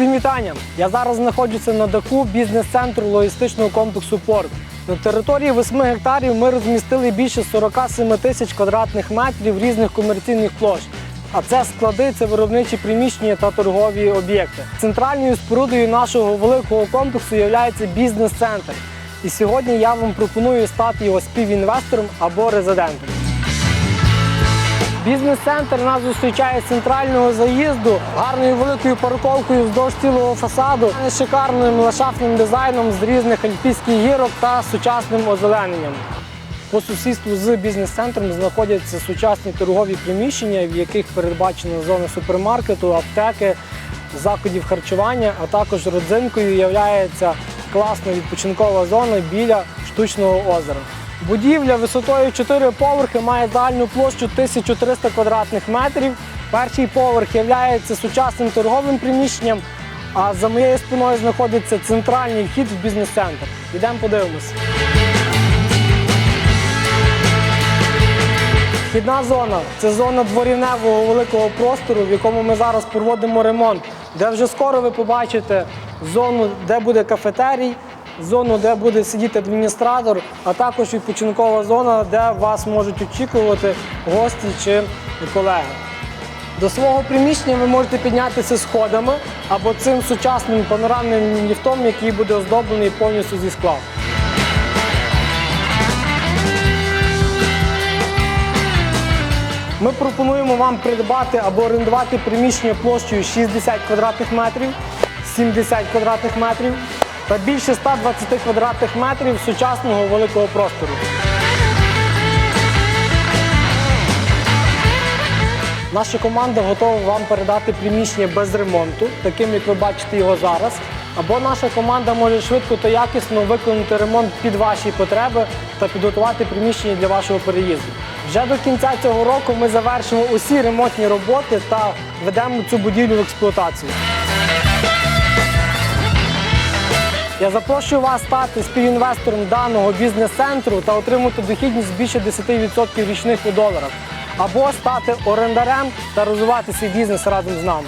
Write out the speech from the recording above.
Всім вітання! Я зараз знаходжуся на даху бізнес-центру логістичного комплексу Порт. На території 8 гектарів ми розмістили більше 47 тисяч квадратних метрів різних комерційних площ. А це склади, це виробничі приміщення та торгові об'єкти. Центральною спорудою нашого великого комплексу є бізнес-центр. І сьогодні я вам пропоную стати його співінвестором або резидентом. Бізнес-центр нас зустрічає з центрального заїзду, гарною великою парковкою вздовж цілого фасаду, шикарним ландшафтним дизайном з різних альпійських гірок та сучасним озелененням. По сусідству з бізнес-центром знаходяться сучасні торгові приміщення, в яких передбачена зона супермаркету, аптеки, закладів харчування, а також родзинкою є класна відпочинкова зона біля штучного озера. Будівля висотою 4 поверхи має загальну площу 1300 квадратних метрів. Перший поверх є сучасним торговим приміщенням, а за моєю спиною знаходиться центральний вхід в бізнес-центр. Йдемо подивимося. Вхідна зона це зона дворівневого великого простору, в якому ми зараз проводимо ремонт, де вже скоро ви побачите зону, де буде кафетерій, зону, де буде сидіти адміністратор, а також відпочинкова зона, де вас можуть очікувати гості чи колеги. До свого приміщення ви можете піднятися сходами або цим сучасним панорамним ліфтом, який буде оздоблений повністю зі скла. Ми пропонуємо вам придбати або орендувати приміщення площею 60 квадратних метрів, 70 квадратних метрів та більше 120 квадратних метрів сучасного великого простору. Наша команда готова вам передати приміщення без ремонту, таким як ви бачите його зараз. Або наша команда може швидко та якісно виконати ремонт під ваші потреби та підготувати приміщення для вашого переїзду. Вже до кінця цього року ми завершимо усі ремонтні роботи та введемо цю будівлю в експлуатацію. Я запрошую вас стати співінвестором даного бізнес-центру та отримати дохідність більше 10% річних у доларах. Або стати орендарем та розвивати свій бізнес разом з нами.